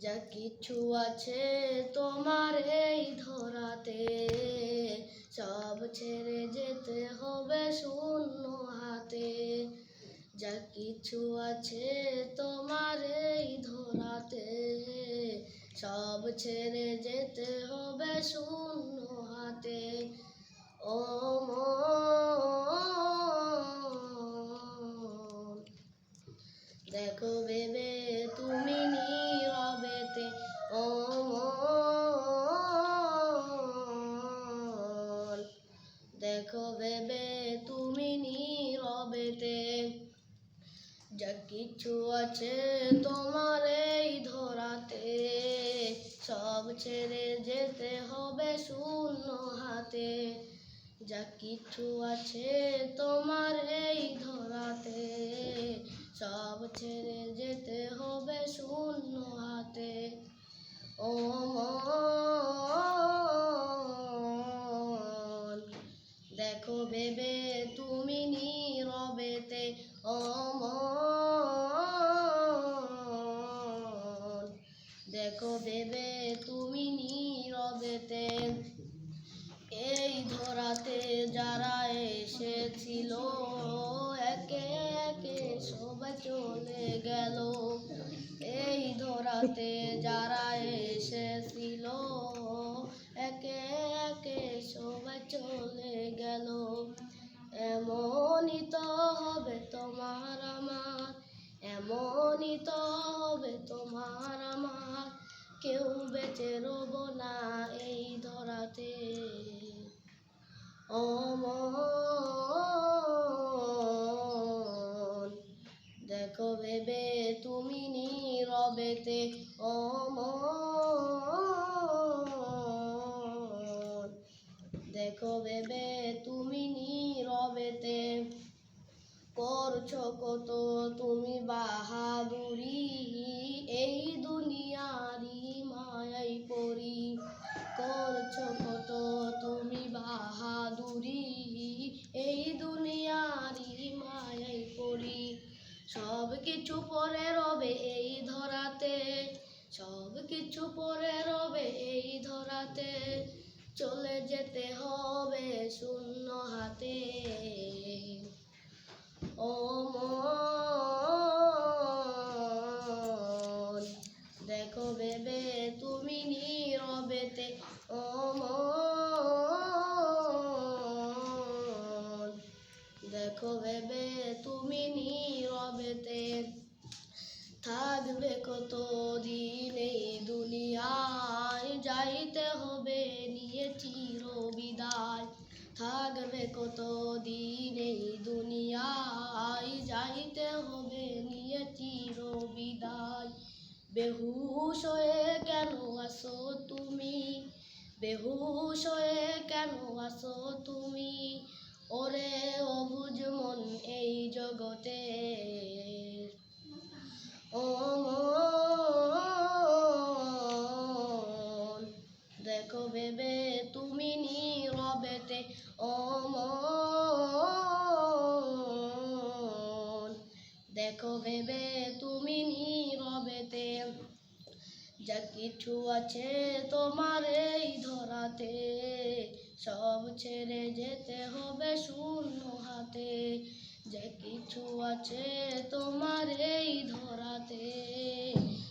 যা কিছু আছে তোমার এই ধরাতে, সব ছেড়ে যেতে হবে শূন্য হাতে। যা কিছু আছে তোমার এই ধরাতে, সব ছেড়ে যেতে হবে শূন্য হাতে। ও মন যা কিছু আছে তোমার এই ধরাতে, সব ছেড়ে যেতে হবে শূন্য হাতে। যা কিছু আছে তোমার এই ধরাতে, সব ছেড়ে যেতে হবে শূন্য হাতে। ও দেখো ভেবে তুমি নীরবেতে, ও দেখো ভেবে তুমি নীরবেতে এই ধরাতে যারা এসেছিল, একে একে সবাই চলে গেল। এই ধরাতে যারা এসেছিল, একে একে সবাই চলে গেল। এমনই তো হবে তোমার আমার, এমনই তো হবে তোমার আমার বেঁচে রব না এই ধরাতে। মন দেখো ভেবে তুমি নীরবেতে। মন দেখো ভেবে তুমি নীরবেতে। করছ কত তুমি বাহাদুরি, এই দুনিয়ারি করছ কত? তুমি বাহাদুরি, এই দুনিয়ারি মায়াই পড়ি। সব কিছু পরে রবে এই ধরাতে সব কিছু পরে রবে এই ধরাতে। চলে যেতে হবে শূন্য হাতে। ও দেখো বেবে তুমি নীরবেতে ও দেখো ভেবে তুমি নীরবেতে থাকবে কত দিন এই দুনিয়ায়? যাইতে হবে, নিয়ে চির বিদায় থাকবে কত দিন এই দুনিয়ায়? যাইতে হবে, নিয়ে চির বিদায় বেহুশ হয়ে কেন আসো বেহুশ হয়ে কেন আসো তুমি? ওরে অবুঝ মন এই জগতে। ও দেখো ভেবে তুমি নীরবেতে। ও দেখো ভেবে তুমি নীরবেতে। যা কিছু আছে তোমার এই ধরাতে, সব ছেড়ে যেতে হবে শূন্য হাতে। যে কিছু আছে তোমার এই ধরাতে,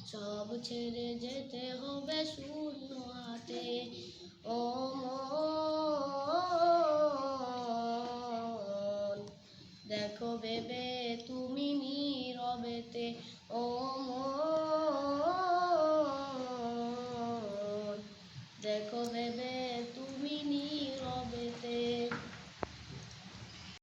সব ছেড়ে যেতে হবে শূন্য হাতে। ও দেখো বেবে তুমি নীরবেতে। ও মন দেখো ভেবে